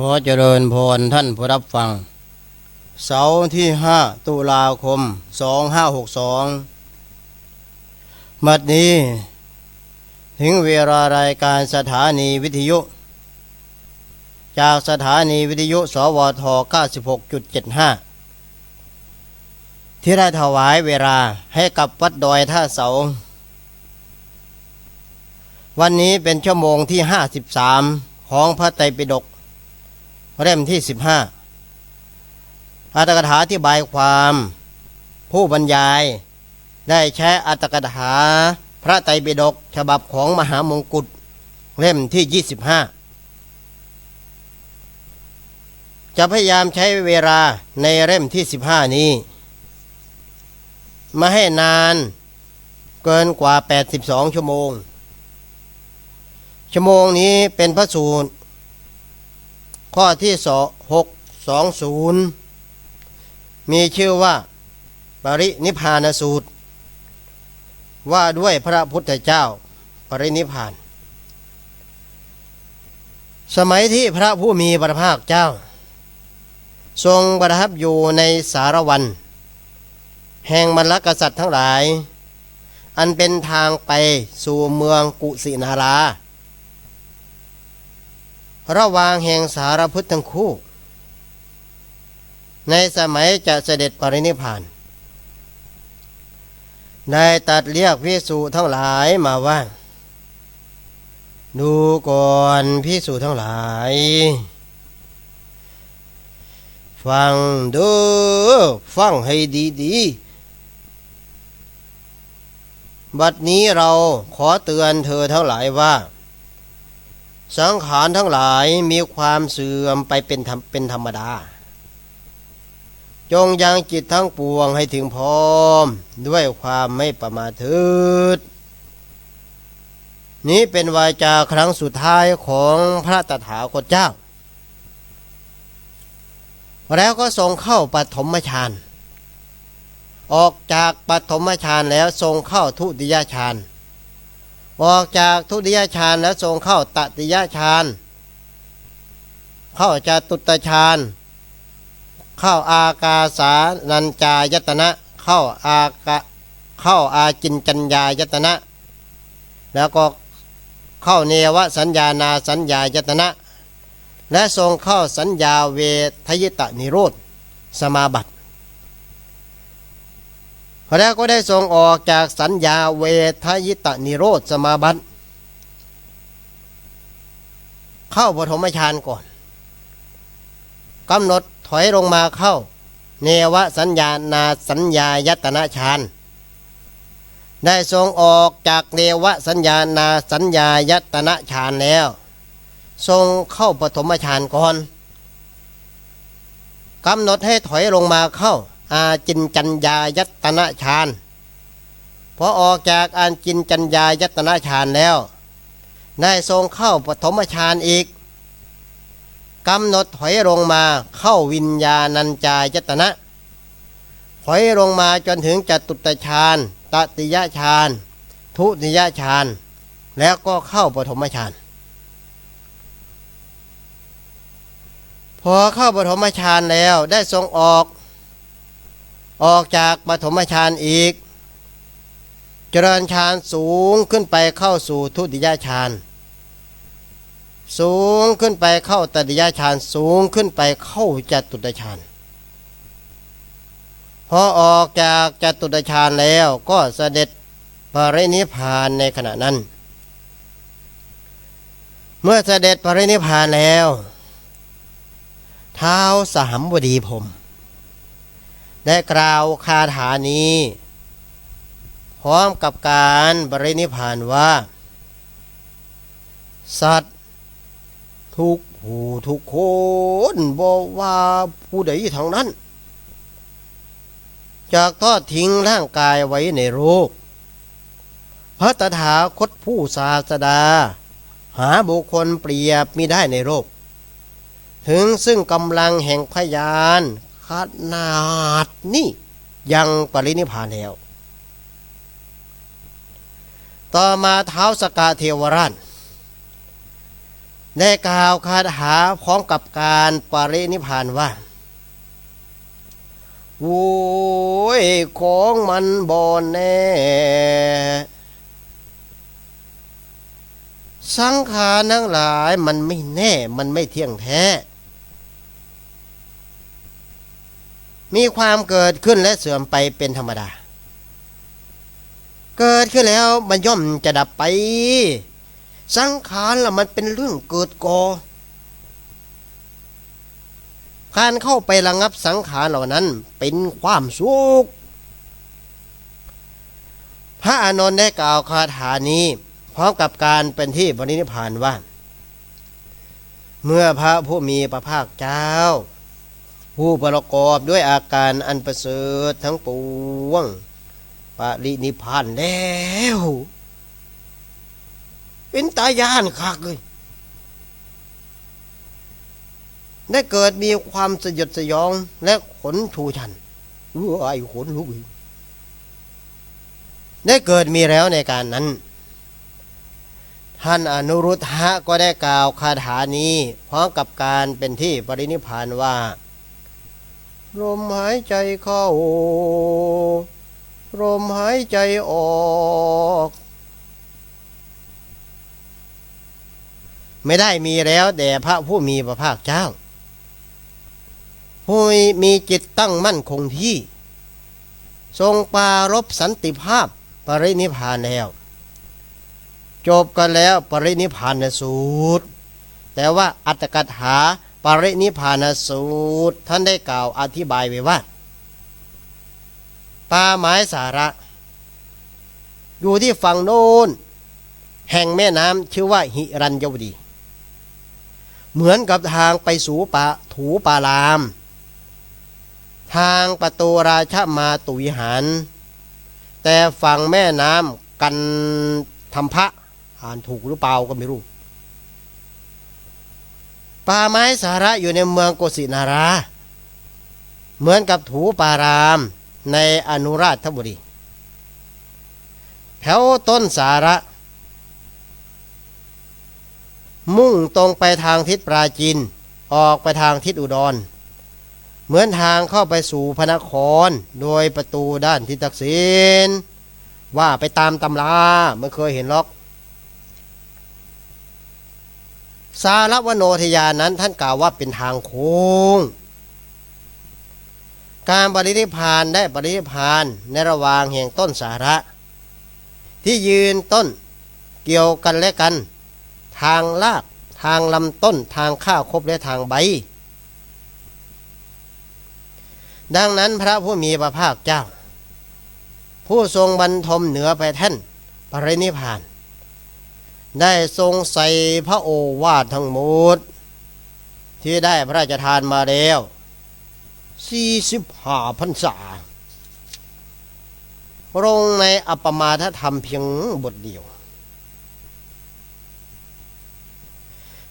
ขอเจริญพรท่านผู้รับฟัง เสาร์ที่ห้าตุลาคมสองห้าหกสองมัดนี้ ถึงเวลารายการสถานีวิทยุ จากสถานีวิทยุ สวท 96.75 ที่ได้ถวายเวลาให้กับวัดดอยท่าเสา วันนี้เป็นชั่วโมงที่ 53 ของพระไตรปิฎก เล่มที่15อัตกถาที่บายความ ผู้บรรยาย ได้ใช้อัตกถาพระไตรปิฎกฉบับของมหามงกุฎเล่มที่25จะพยายามใช้เวลาในเล่มที่15นี้ มาให้นานเกินกว่า82ชั่วโมง ชั่วโมงนี้เป็นพระสูตร ข้อที่สหกสองศูนย์มีชื่อว่า ปรินิพานสูตร ว่าด้วยพระพุทธเจ้า ปรินิพพาน สมัยที่พระผู้มีพระภาคเจ้า ทรงประทับอยู่ในสารวัน แห่งมรรคกษัตริย์ทั้งหลาย อันเป็นทางไปสู่เมืองกุสินารา ระหว่างแห่งสารพุทธทั้งคู่ ในสมัยจะเสด็จปรินิพานได้ตัดเรียกพิสูทั้งหลายมาว่า ดูก่อนพิสูทั้งหลาย ฟังดูฟังให้ดีๆบัดนี้เราขอเตือนเธอทั้งหลายว่า สังขารทั้งหลายมีความเสื่อมไปเป็นธรรมเป็นธรรมดา จงยังจิตทั้งปวงให้ถึงพร้อม ด้วยความไม่ประมาทนี้เป็นวาจาครั้งสุดท้ายของพระตถาคตเจ้า แล้วก็ทรงเข้าปฐมฌานออกจากปฐมฌานแล้วทรงเข้าทุติยฌาน ออกจากทุติยฌานแล้วทรงเข้าตติยฌานเข้าจาตุตฌานเข้าอากาสานัญจายตนะ เข้าอากะเข้าอาจินจัญญายตนะ แล้วก็เข้าเนวสัญญานาสัญญายตนะ และทรงเข้าสัญญาเวทยิตะนิโรธสมาบัติ แล้วก็ได้ทรงออกจากสัญญาเวทยิตะนิโรธสมาบัติ เข้าปฐมฌานก่อนกำหนดถอยลงมาเข้า เนวสัญญานาสัญญายตนะฌานได้ทรงออกจากเนวสัญญานาสัญญายตนะฌานแล้ว ทรงเข้าปฐมฌานก่อนกำหนดให้ถอยลงมาเข้า อาจินจัญญายตนะฌานพอออกจากอาจินจัญญายตนะฌานแล้วได้ทรงเข้าปฐมฌานอีกกำหนดถอยลงมาเข้าวิญญาณัญจายตนะถอยลงมาจนถึงจตุตฌานตติยฌานทุติยฌานแล้วก็เข้าปฐมฌานพอเข้าปฐมฌานแล้วได้ทรงออก ออกจากปฐมฌานอีก เจริญฌานสูงขึ้นไปเข้าสู่ทุติยฌานสูงขึ้นไปเข้าตติยฌานสูงขึ้นไปเข้าจตุตฌานพอออกจากจตุตฌานแล้วก็เสด็จปรินิพานในขณะนั้น เมื่อเสด็จปรินิพานแล้ว เท้าสามบดีผม ได้กล่าวคาถานี้ พร้อมกับการปรินิพานว่า สัตว์ ทุกผู้ทุกคนบอกว่าผู้ใดทางนั้น จากทอดทิ้งร่างกายไว้ในโลกพระตถาคตผู้ศาสดา หาบุคคลเปรียบมิได้ในโลก ถึงซึ่งกำลังแห่งพยาน ขนาดนี้ยังปรินิพานแล้ว ต่อมาเท้าสกาเทวราชได้กล่าวคาถาพร้อมกับการปรินิพานว่าโว้ยของมันบอนแน่ สังขารทั้งหลายมันไม่แน่ มันไม่เที่ยงแท้ มีความเกิดขึ้นและเสื่อมไปเป็นธรรมดา เกิดขึ้นแล้วมันย่อมจะดับไป สังขารละมันเป็นเรื่องเกิดก่อการเข้าไประงับสังขารเหล่านั้นเป็นความสุข พระอานนท์ได้กล่าวคาถานี้พร้อมกับการเป็นที่บรินิพานว่า เมื่อพระผู้มีพระภาคเจ้า ผู้ประกอบด้วยอาการอันประเสริฐทั้งปวงปรินิพานแล้ว เป็นตายานคักเลยได้เกิดมีความสยดสยองและขนทูชันเอ้ไอ้ขนลุกได้เกิดมีแล้วในการนั้น ท่านอนุรุทธะก็ได้กล่าวคาถานี้พร้อมกับการเป็นที่ปรินิพานว่า ลมหายใจเข้า ลมหายใจออก ไม่ได้มีแล้วแต่พระผู้มีพระภาคเจ้า ผู้มีจิตตั้งมั่นคงที่ ทรงปรารบสันติภาพปรินิพานแล้ว จบกันแล้วปรินิพานสูตร แต่ว่าอัตกถา ปรินิพานสูตร ท่านได้กล่าวอธิบายไว้ว่าป่าไม้สาระ อยู่ที่ฝั่งโน้น แห่งแม่น้ำชื่อว่าหิรัญยวดี เหมือนกับทางไปสู่ปะถูปาราม ทางประตูราชมาตุวิหาร แต่ฝั่งแม่น้ำกันทำพระอ่านถูกหรือเปล่าก็ไม่รู้ ป่าไม้สาระอยู่ในเมืองโกสินารา เหมือนกับถูปารามในอนุราชบุรี แถวต้นสาระ มุ่งตรงไปทางทิศปราจีนออกไปทางทิศอุดร เหมือนทางเข้าไปสู่พระนคร โดยประตูด้านทิศตักษิณว่าไปตามตำราไม่เคยเห็นหรอก สารวโนทยานนั้นท่านกล่าวว่าเป็นทางโค้ง การปรินิพานได้ปรินิพานในระหว่างแห่งต้นสาระ ที่ยืนต้นเกี่ยวกันและกัน ทางลากทางลำต้นทางข้าวคบและทางใบ ดังนั้นพระผู้มีพระภาคเจ้า ผู้ทรงบรรทมเหนือไปแท่นปรินิพพาน ได้ทรงใส่พระโอวาททั้งหมด ที่ได้พระราชทานมาแล้วสี่สิบห้าพรรษาลงในอัปปมาทธรรมเพียงบทเดียว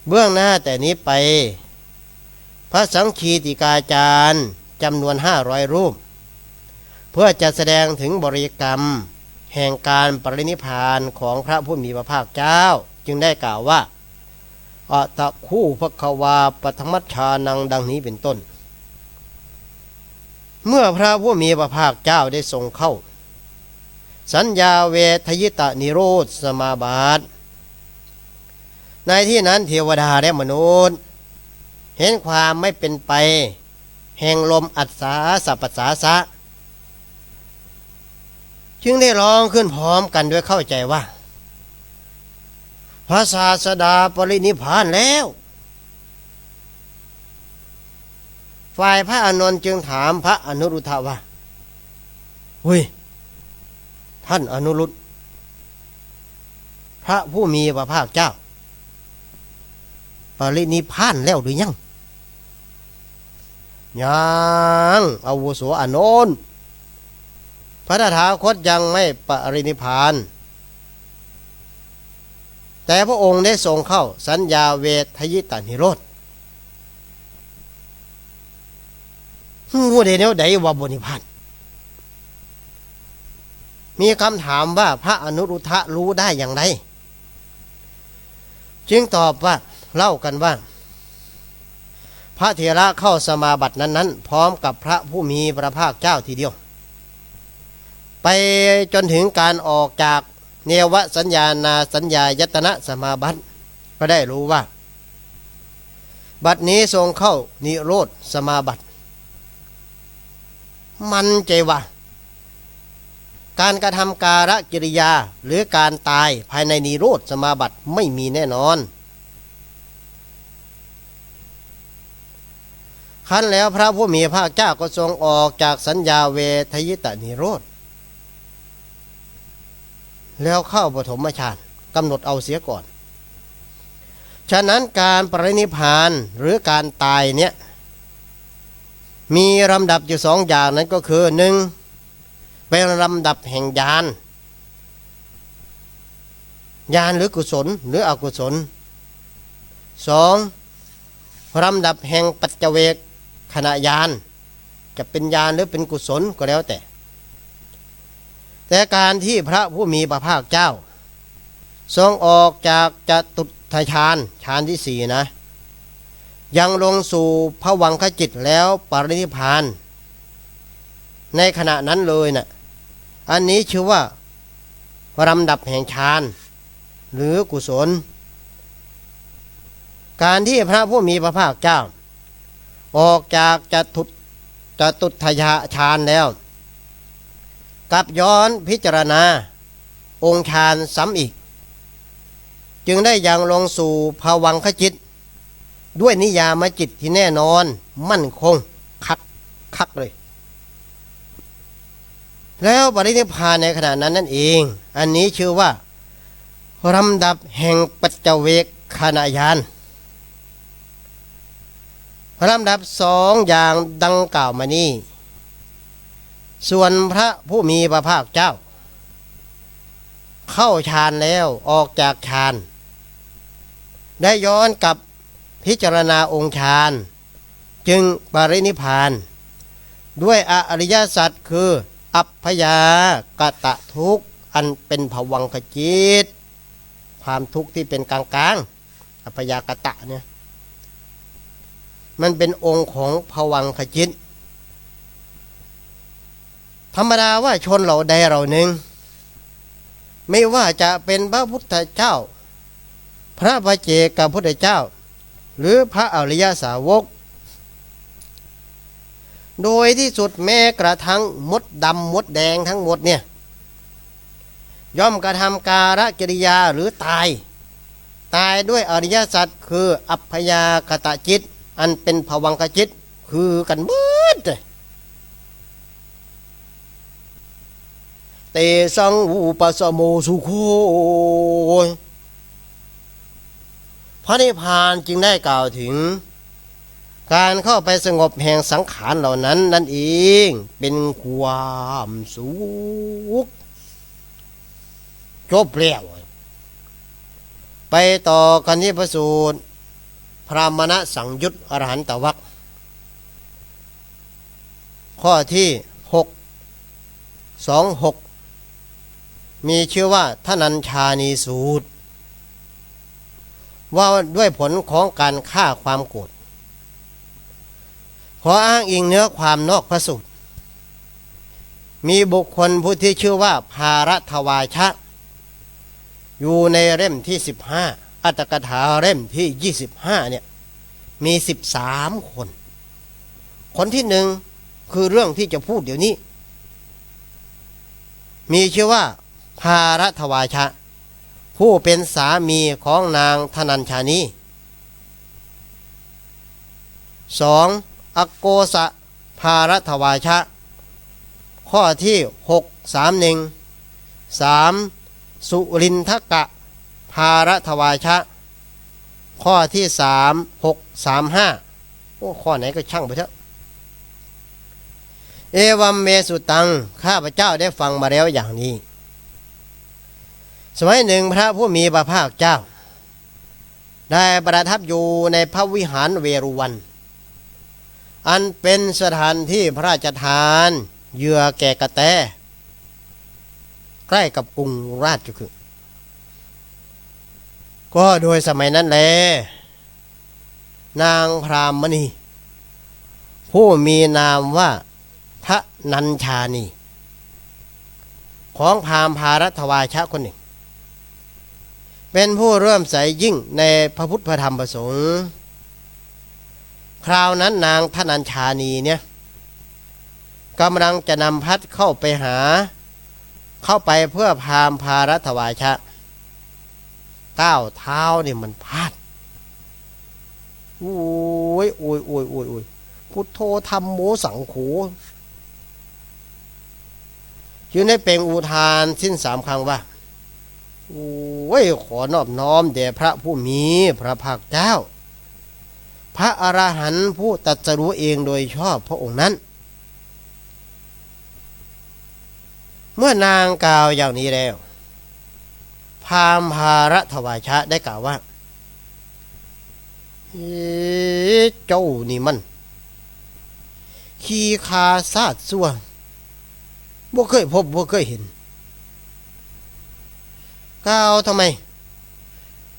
เบื้องหน้าแต่นี้ไป พระสังคีติกาจารย์จำนวนห้าร้อยรูป เพื่อจะแสดงถึงบริกรรม แห่งการปรินิพานของพระผู้มีพระภาคเจ้า จึงได้กล่าวว่าอัตคู่พระควาปฐมัชชานังดังนี้เป็นต้น เมื่อพระผู้มีพระภาคเจ้าได้ทรงเข้า สัญญาเวทยิตะนิโรธสมาบาทในที่นั้นเทวดาและมนุษย์ เห็นความไม่เป็นไป แห่งลมอัศสาสัพสาสะ จึงได้ร้องขึ้นพร้อมกันด้วยเข้าใจว่า พระศาสดาปรินิพานแล้ว ฝ่ายพระอานนท์จึงถามพระอนุรุทธว่าเฮ้ยท่านอนุรุตพระผู้มีพระภาคเจ้า ปรินิพพานแล้วหรือยังยังอาวุโสอานนท์ พระตถาคตยังไม่ปรินิพาน แต่พระองค์ได้ทรงเข้าสัญญาเวทยิตานิโรธผู้ใดแนวใดว่าบนิพพานมีคำถามว่าพระอนุรุทธะรู้ได้อย่างไร จึงตอบว่าเล่ากันว่า พระเถระเข้าสมาบัตินั้นๆ พร้อมกับพระผู้มีพระภาคเจ้าทีเดียว ไปจนถึงการออกจากเนวสัญญานาสัญญายตนะสมาบัติก็ได้รู้ว่า บัดนี้ทรงเข้านิโรธสมาบัติ มันใจว่า การกระทำการะกิริยาหรือการตายภายในนิโรธสมาบัติไม่มีแน่นอนขั้นแล้วพระผู้มีพระเจ้าก็ทรงออกจากสัญญาเวทยิตนิโรธ แล้วเข้าปฐมฌานกำหนดเอาเสียก่อน ฉะนั้นการปรินิพานหรือการตายเนี่ยมีลำดับอยู่สองอย่างนั้นก็คือหนึ่งเป็นลำดับแห่งญาณญาณหรือกุศลหรืออกุศลสองลำดับแห่งปัจเจเวกขณะญาณจะเป็นญาณหรือเป็นกุศลก็แล้วแต่ แต่การที่พระผู้มีพระภาคเจ้า ทรงออกจากจตุทฌานฌานที่สี่นะ ยังลงสู่พระวังคจิตแล้วปรินิพพาน ในขณะนั้นเลยนะ่ะอันนี้ชื่อว่าลำดับแห่งฌานหรือกุศล การที่พระผู้มีพระภาคเจ้า ออกจากจตุจตุทยาฌานแล้ว กลับย้อนพิจารณา องค์ฌานซ้ำอีก จึงได้ยังลงสู่ภวังคจิต ด้วยนิยามจิตที่แน่นอนมั่นคง คักคักเลย แล้วปรินิพพานในขณะนั้นนั่นเอง อันนี้ชื่อว่าลำดับแห่งปัจเจเวกขณะยานลำดับสองอย่างดังกล่าวมานี้ ส่วนพระผู้มีพระภาคเจ้า เข้าฌานแล้วออกจากฌาน ได้ย้อนกลับพิจารณาองค์ฌาน จึงปรินิพาน ด้วยอริยสัจคือ อัพพยากตะทุกข์อันเป็นภวังคจิต ความทุกข์ที่เป็นกลางกลางอัพยากตะเนี่ยมันเป็นองค์ของภวังคจิต ธรรมดาว่าชนเหล่าใดเหล่าหนึ่ง ไม่ว่าจะเป็นพระพุทธเจ้า พระพระเจกับพุทธเจ้า หรือพระอริยสาวก โดยที่สุดแม้กระทั่งมดดำมดแดงทั้งหมดเนี่ยย่อมกระทำการกิริยาหรือตาย ตายด้วยอริยสัจคืออัพยากตะจิต อันเป็นภวังคจิต คือกันเบิดเลย เตสังอุปสมโมสุโคพระนิพพานจึงได้กล่าวถึง การเข้าไปสงบแห่งสังขารเหล่านั้นนั่นเองเป็นความสุขจบแล้วไปต่อกันที่พระสูตร พระมณะสังยุตอรหันตวักข้อที่หกสองหก มีชื่อว่าทนัญชานีสูตร ว่าด้วยผลของการฆ่าความโกรธขออ้างอิงเนื้อความนอกพระสูตร มีบุคคลผู้ที่ชื่อว่าภารทวาชะ อยู่ในเล่มที่สิบห้าอัตกถาเล่มที่ยี่สิบห้าเนี่ย มีสิบสามคน คนที่หนึ่งคือเรื่องที่จะพูดเดี๋ยวนี้ มีชื่อว่า ภารทวาชะ ผู้เป็นสามีของนางธนัญชานีสองอโกสะภารทวาชะ ข้อที่หกสามหนึ่งสามสุรินทกะ ภารทวาชะ ข้อที่สามหกสามห้าโอ้ข้อไหนก็ช่างไปเถอะเอวัมเมสุตัง ข้าพเจ้าได้ฟังมาแล้วอย่างนี้ สมัยหนึ่งพระผู้มีพระภาคเจ้า ได้ประทับอยู่ในพระวิหารเวรุวัน อันเป็นสถานที่พระราชทานเหยื่อแก่กระแต ใกล้กับกรุงราชคือก็โดยสมัยนั้นแล นางพรามณี ผู้มีนามว่าทะนัญชานี ของพราหมณ์ภารัตวาชะคนหนึ่ง เป็นผู้เริ่มใสยิ่งในพระพุทธพระธรรมประสงค์ คราวนั้นนางทนัญชานีเนี่ยกำลังจะนำพัดเข้าไปหา เข้าไปเพื่อพามณ์ภารัตวาชะก้าเท้าเนี่ยมันพลาดโอ้ยโอ้ยโอ้ยโอ้ยโอ้ยพุทโธธรรมโมสังโขอยู่ในเปล่งอุทานสิ้นสามครั้งว่า โอ้ยขอนอบน้อมแด่พระผู้มีพระภาคเจ้า พระอรหันต์ผู้ตรัสรู้เองโดยชอบพระองค์นั้น เมื่อนางกล่าวอย่างนี้แล้ว พามภาระทวายชะได้กล่าวว่าเอ๊ะเจ้านี่มัน ขี้คาซาดซัวบ่เคยพบบ่เคยเห็น กล่าวทำไม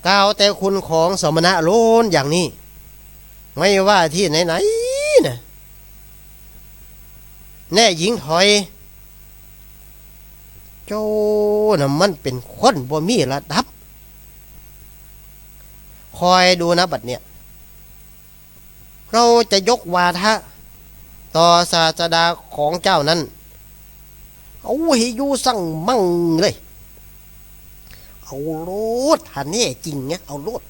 กล่าวแต่คุณของสมณะโลนอย่างนี้ ไม่ว่าที่ไหนๆนะแน่หญิงถอย เจ้านะมันเป็นคนบ่มีระดับ คอยดูนะบัดเนี่ย เราจะยกวาทะ ต่อศาสดาของเจ้านั้น เอาให้อยู่สั่งมั่งเลย เอาโลดหันนี่จริงเนี่ยเอาโลด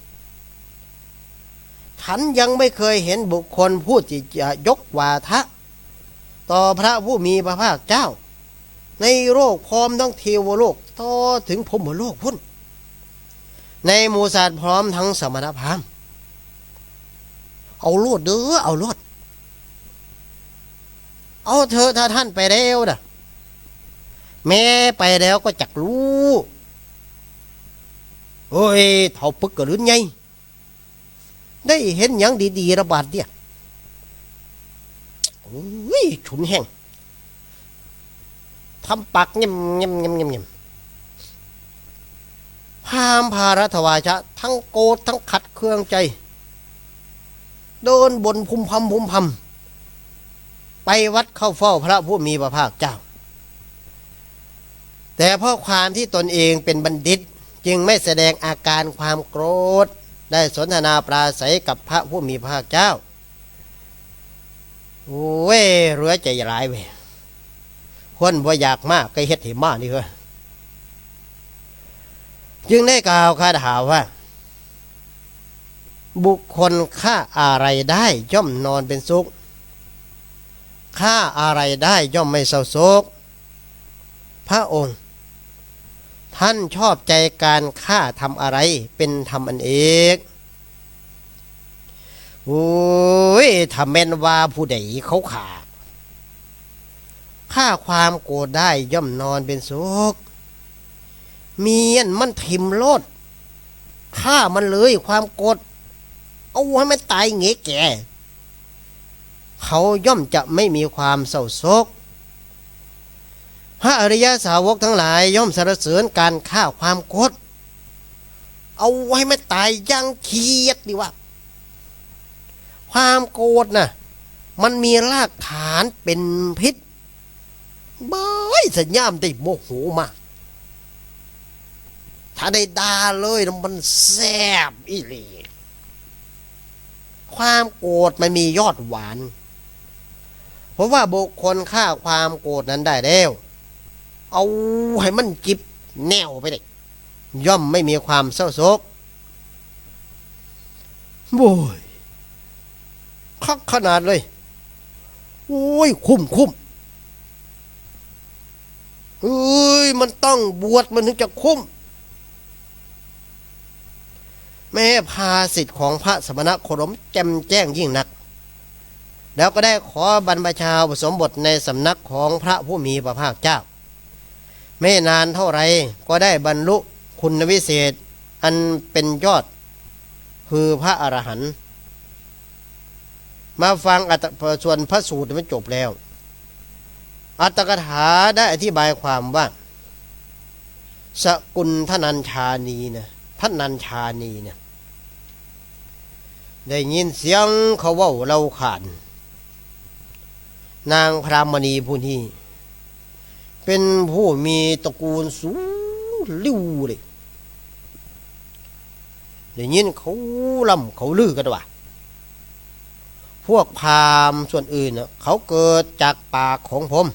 ฉันยังไม่เคยเห็นบุคคลพูดจะยกวาทะ ต่อพระผู้มีพระภาคเจ้า ในโลกพร้อมทั้งเทวโลกต่อถึงพหมโลกพุ่น ในหมูสัตว์พร้อมทั้งสมณพราหมณ์เอาโลดเด้อเอาโลดเอาเธอะถ้าท่านไปแล้วนะแม่ไปแล้วก็จักรู้ โอ้ยเท่าปึกกระลืนไงได้เห็นอย่างดีๆระบาดเนี่ยโอ้ยฉุนแห้งทำปากเงียบเงียบเงียบเงียบเงียบพามพารัตวาชะ ทั้งโกรธทั้งขัดเครื่องใจ เดินบนพุมพำพุมพำไปวัดเข้าเฝ้าพระผู้มีพระภาคเจ้า แต่เพราะความที่ตนเองเป็นบัณฑิต จึงไม่แสดงอาการความโกรธ ได้สนทนาปราศัยกับพระผู้มีพระเจ้าโอ้เรือใจร้ายเว้คนบ่อยากมากก็เฮ็ดห้มากนี่เหรอจึงได้กล่าวคาถาว่า บุคคลฆ่าอะไรได้ย่อมนอนเป็นสุขฆ่าอะไรได้ย่อมไม่เศร้าโศกพระองค์ ท่านชอบใจการฆ่าทำอะไรเป็นทำอันเอกโอ้ยทำแม่นว่าผู้ใดเขาขาฆ่าความโกรธได้ย่อมนอนเป็นสุขเมียนมันทิมโลดฆ่ามันเลยความโกรธเอาให้มันตายเงี้แก่ เขาย่อมจะไม่มีความเศร้าโศก พระอริยสาวกทั้งหลายย่อมสรรเสริญการฆ่าความโกรธเอาไว้ไม่ตายยังเคียดดีว่า ความโกรธน่ะมันมีรากฐานเป็นพิษบายสัญญามได้โมโหมาก ถ้าได้ด่าเลยมันแซบอีหลีความโกรธมันมียอดหวาน เพราะว่าบุคคลฆ่าความโกรธนั้นได้แล้ว เอาให้มันจิบแนวไปเลยย่อมไม่มีความเศร้าโศกโว้ยคักขนาดเลย โอ้ย คุ้มคุ้มเอ้ย มันต้องบวชมันถึงจะคุ้ม แม่พาสิทธิ์ของพระสมณะโคดมแจ่มแจ้งยิ่งนัก แล้วก็ได้ขอบรรพชาผสมบทในสำนักของพระผู้มีพระภาคเจ้า ไม่นานเท่าไรก็ได้บรรลุคุณวิเศษ อันเป็นยอดคือพระอรหันต์มาฟังอัตส่วนพระสูตรมันจบแล้ว อัตกถาได้อธิบายความว่า สกุลทนัญชานีนะทนัญชานีเนี่ยได้ยินเสียงเขาว่าเราขาน นางพรามณีผู้นี้ เป็นผู้มีตระกูลสูงลิ่วเลยได้ยินเขาล่ำเขาลือกันว่าพวกพราหมณ์ส่วนอื่นน่ะเขาเกิดจากปากของผม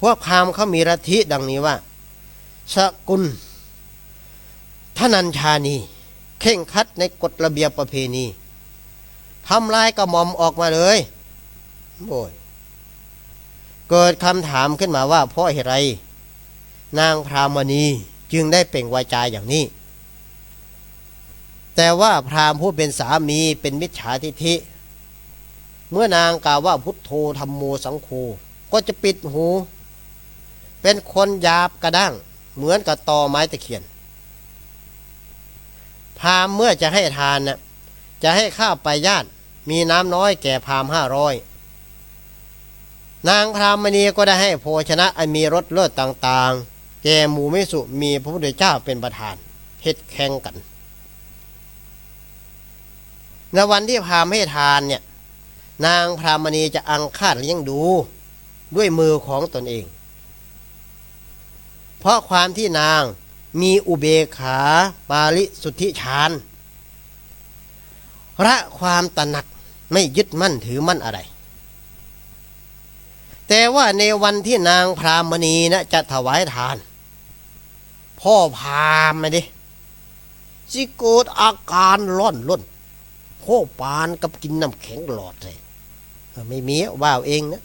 พวกพราหมณ์เขามีลัทธิดังนี้ว่า สกุลทนัญชานี เข่งคัดในกฎระเบียบประเพณีทำลายกระหม่อมออกมาเลยโบย เกิดคำถามขึ้นมาว่าเพราะเหตุไร นางพรามณีจึงได้เป่งวาจาอย่างนี้ แต่ว่าพราหมณ์ผู้เป็นสามีเป็นมิจฉาทิฐิเมื่อนางกล่าวว่าพุทโธธรรมโมสังโฆก็จะปิดหู เป็นคนหยาบกระด้างเหมือนกับตอไม้ตะเคียน พรามเมื่อจะให้ทานน่ะจะให้ข้าวไปญาติมีน้ำน้อยแก่พรามห้าร้อย นางพรามณีก็ได้ให้โภชนะอันมีรสเลิศต่างๆ แก่หมู่ไม่สุมีพระพุทธเจ้าเป็นประธานเฮ็ดแข่งกันในวันที่พามให้ทานเนี่ย นางพรามณีจะอังคาดเลี้ยงดูด้วยมือของตนเอง เพราะความที่นางมีอุเบกขาปาลิสุทธิฌานละความตระหนักไม่ยึดมั่นถือมั่นอะไร แต่ว่าในวันที่นางพรามณีนะจะถวายทาน พ่อพามมาดิสิเกิดอาการร้อนล้นโคปานกับกินน้ำแข็งหลอดเลยไม่มีว่าวเองนะ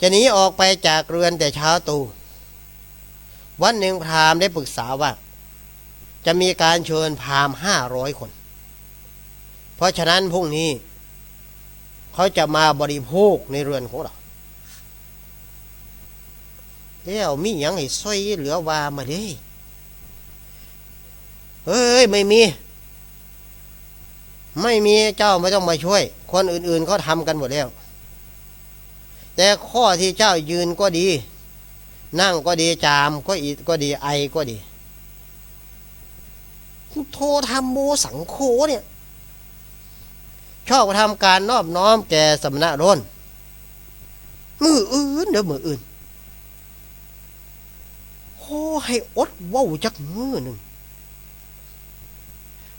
จะหนีออกไปจากเรือนแต่เช้าตูวันหนึ่งพรามได้ปรึกษาว่า จะมีการเชิญพรามห้าร้อยคน เพราะฉะนั้นพรุ่งนี้ เขาจะมาบริโภคในเรือนของเราแล้วมีหยังให้ซอยเหลือว่ามาเด้เฮ้ยไม่มี ไม่มีเจ้าไม่ต้องมาช่วย คนอื่นๆเขาทำกันหมดแล้ว แต่ข้อที่เจ้ายืนก็ดี นั่งก็ดีจามก็อีก็ดีไอก็ดีพุทโธธรรมโมสังโฆเนี่ย ชอบทำการนอบน้อมแก่สมณะโรนมืออื่นเด้อมืออื่นโอ้ให้อดว้าวจักมือหนึ่ง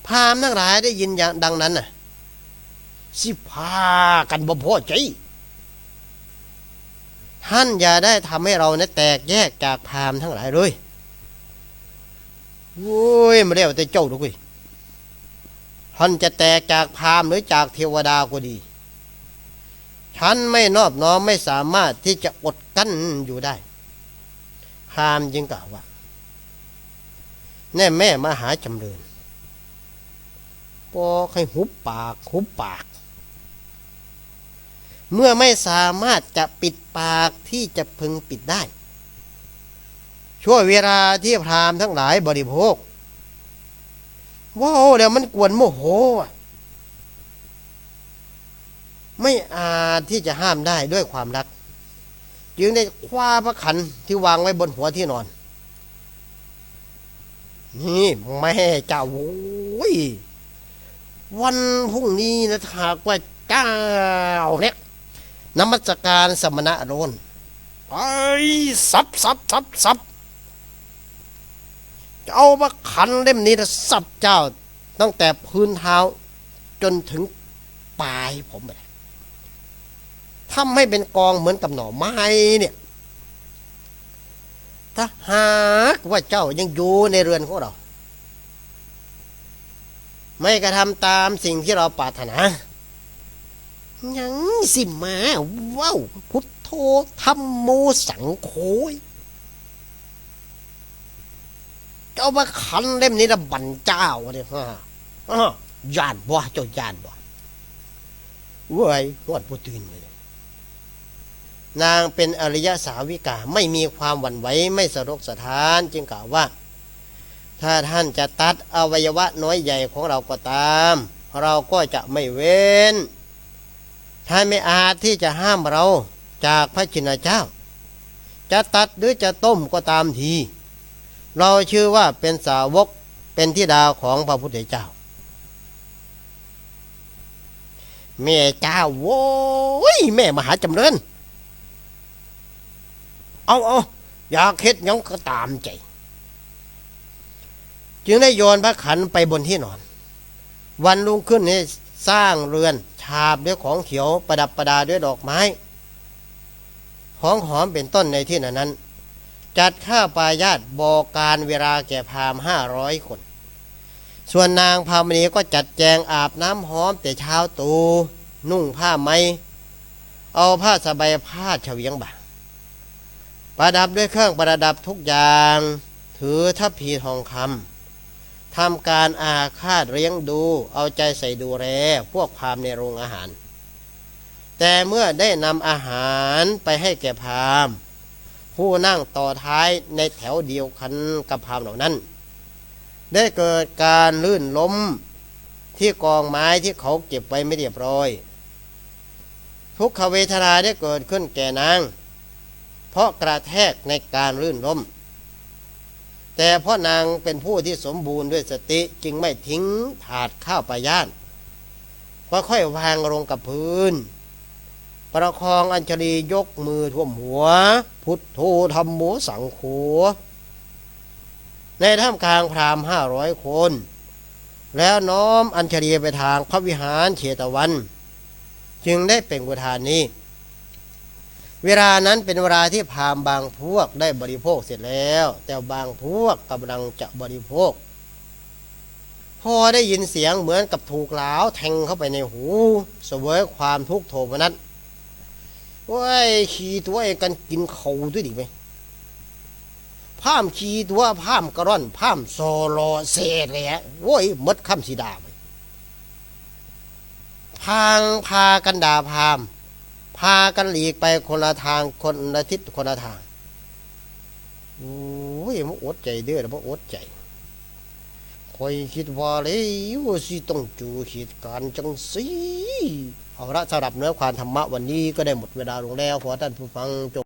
พามทั้งหลายได้ยินอย่างดังนั้นน่ะ สิพากันบ่พอใจท่านอย่าได้ทำให้เราเนี่ยแตกแยกจากพามทั้งหลายเลยโว้ยมาเรียกว่าแต่เจ้าดูกุย ท่านจะแตกจากพราหมณ์หรือจากเทวดาก็ดี ฉันไม่นอบน้อมไม่สามารถที่จะอดกั้นอยู่ได้พราหมณ์จึงกล่าวว่า แน่แม่มหาจำเริญบอกให้หุบปากหุบปาก เมื่อไม่สามารถจะปิดปากที่จะพึงปิดได้ ช่วงเวลาที่พราหมณ์ทั้งหลายบริโภค ว้าวเดี๋ยวมันกวนโมโหอะไม่อาจที่จะห้ามได้ด้วยความรัก จึงได้คว้าพระขันที่วางไว้บนหัวที่นอน นี่แม่เจ้าโว้ยวันพรุ่งนี้นะหากว่าเจ้าเนี่ยนมัสการสมณะโรนไปสับสับสับสับ เอามาขันเล่มนี้นะสับเจ้า ตั้งแต่พื้นเท้าจนถึงปลายผมเลยทำให้เป็นกองเหมือนกับหน่อไม้เนี่ย ถ้าหากว่าเจ้ายังอยู่ในเรือนของเรา ไม่กระทำตามสิ่งที่เราปรารถนายังสิมาว้าวพุทโธธรรมโมสังโฆย เจ้ามาขันเล่มนี้ละบันเจ้าเนี่ยฮะยานบ่เจ้ายานบ่เว้ยหวดผู้ตื่นเลยนางเป็นอริยสาวิกาไม่มีความหวั่นไหวไม่สรกสะท้าน จึงกล่าวว่า ถ้าท่านจะตัดอวัยวะน้อยใหญ่ของเราก็ตาม เราก็จะไม่เว้นท่านไม่อาจที่จะห้ามเราจากพระชินเจ้า จะตัดหรือจะต้มก็ตามที เราชื่อว่าเป็นสาวกเป็นธิดาของพระพุทธเจ้าแม่เจ้าโว้ยแม่มหาจำเริญเอาเอาอยากเฮ็ดยังก็ตามใจ จึงได้โยนพระขันไปบนที่นอน วันรุ่งขึ้นนี่สร้างเรือนฉาบด้วยของเขียวประดับประดาด้วยดอกไม้ ของหอมเป็นต้นในที่นั้นนั้น จัดข้าปายาตบอกการเวลาแก่พามห้าร้อยคน ส่วนนางพามณีก็จัดแจงอาบน้ำหอมแต่เช้าตูนุ่งผ้าไหม เอาผ้าสบายผ้าเฉวียงบ่าประดับด้วยเครื่องประดับทุกอย่าง ถือทัพพีทองคำทำการอาฆาตเลี้ยงดู เอาใจใส่ดูแลพวกพามในโรงอาหาร แต่เมื่อได้นำอาหารไปให้แก่พามณ์ ผู้นั่งต่อท้ายในแถวเดียวกันกับพามเหล่านั้น ได้เกิดการลื่นล้มที่กองไม้ที่เขาเก็บไว้ไม่เรียบร้อย ทุกขเวทนาได้เกิดขึ้นแก่นาง เพราะกระแทกในการลื่นล้ม แต่เพราะนางเป็นผู้ที่สมบูรณ์ด้วยสติจึงไม่ทิ้งถาดข้าวปลาย่านค่อยๆวางลงกับพื้น ประคองอัญชลียกมือท่วมหัว พุทโธธรรมโมสังโฆในท่ามกลางพราหมณ์ห้าร้อยคน แล้วน้อมอัญชลีไปทางพระวิหารเชตวัน จึงได้เป็นกุทานนี้ เวลานั้นเป็นเวลาที่พราหมณ์บางพวกได้บริโภคเสร็จแล้ว แต่บางพวกกำลังจะบริโภค พอได้ยินเสียงเหมือนกับถูกหลาวแทงเข้าไปในหูเสวยความทุกข์โทมนัส ว้ยขี่ตัวเองกันกินเขาด้วยดิไหมพามขี่ตัวพามกระร่อนพามโซโลเซแหละโว้ยมดคำสีดาไปพางพากันด่าพาม พากันหลีกไปคนละทางคนละทิศคนละทางโอ้ยมันอดใจเด้อแล้วมันอดใจคอยคิดว่าเลยว่าสิต้องจูเหตุการณ์จังสี เอาละสำหรับเนื้อความธรรมะวันนี้ก็ได้หมดเวลาลงแล้วขอท่านผู้ฟังจง